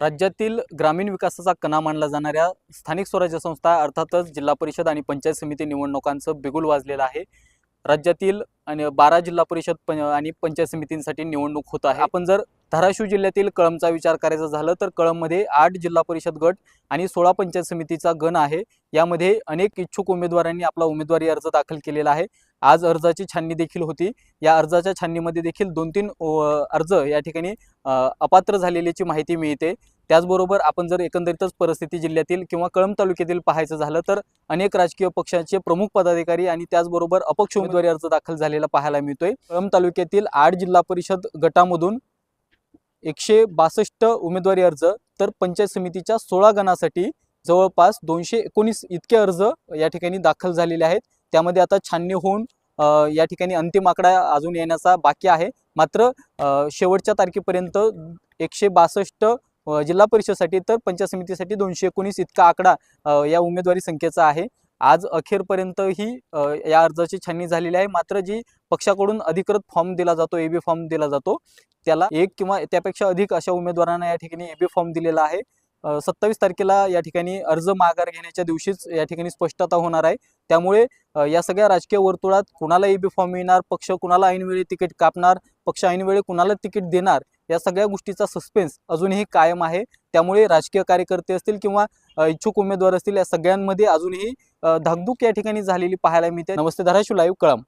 राज्यातील ग्रामीण विकासाचा कणा मानला जाणाऱ्या स्थानिक स्वराज्य संस्था अर्थातच जिल्हा परिषद आणि पंचायत समिती निवडणुकांचं बिगुल वाजलेलं आहे. राज्यातील आणि बारा जिल्हा परिषद आणि पंचायत समितींसाठी निवडणूक होत आहे. आपण जर धाराशिव जिल्ह्यातील कळमचा विचार करायचा झालं तर कळममध्ये आठ जिल्हा परिषद गट आणि सोळा पंचायत समितीचा गण आहे. यामध्ये अनेक इच्छुक उमेदवारांनी आपला उमेदवारी अर्ज दाखल केलेला आहे. आज अर्जाची छाननी देखील होती. या अर्जाच्या छाननीमध्ये देखील दोन तीन अर्ज या ठिकाणी अपात्र झालेल्याची माहिती मिळते. त्याचबरोबर आपण जर एकंदरीतच परिस्थिती जिल्ह्यातील किंवा कळंब तालुक्यातील पाहायचं झालं तर अनेक राजकीय पक्षांचे प्रमुख पदाधिकारी आणि त्याचबरोबर अपक्ष उमेदवारी अर्ज दाखल झालेला पाहायला मिळतोय. कळंब तालुक्यातील आठ जिल्हा परिषद गटामधून एकशे बासष्ट उमेदवारी अर्ज तर पंचायत समितीच्या सोळा गणासाठी जवळपास दोनशे एकोणीस इतके अर्ज या ठिकाणी दाखल झालेले आहेत. त्यामध्ये आता छाननी होऊन या ठिकाणी अंतिम आकडा अजून येण्याचा बाकी आहे. मात्र शेवटच्या तारखेपर्यंत एकशे बासष्ट जिल्हा परिषदसाठी तर पंचायत समितीसाठी दोनशे एकोणीस इतका आकडा या उमेदवारी संख्येचा आहे. आज अखेरपर्यंत ही या अर्जाची छाननी झालेली आहे. मात्र जी पक्षाकडून अधिकृत फॉर्म दिला जातो ए बी फॉर्म दिला जातो त्याला एक किंवा त्यापेक्षा अधिक अशा उमेदवारांना या ठिकाणी ए बी फॉर्म दिलेला आहे. सत्तावीस तारखेला या ठिकाणी अर्ज माघार घेण्याच्या दिवशीच या ठिकाणी स्पष्टता होणार आहे. त्यामुळे या सगळ्या राजकीय वर्तुळात कुणाला ए बी फॉर्म मिळणार पक्ष कुणाला ऐनवेळी तिकीट कापणार पक्ष ऐनवेळी कुणाला तिकीट देणार या सगळ्या गोष्टीचा सस्पेन्स अजूनही कायम आहे. त्यामुळे राजकीय कार्यकर्ते असतील किंवा इच्छुक उमेदवार असतील या सगळ्यांमध्ये अजूनही धाकधूक या ठिकाणी झालेली पाहायला मिळते. नमस्ते धाराशिव लाईव्ह कळम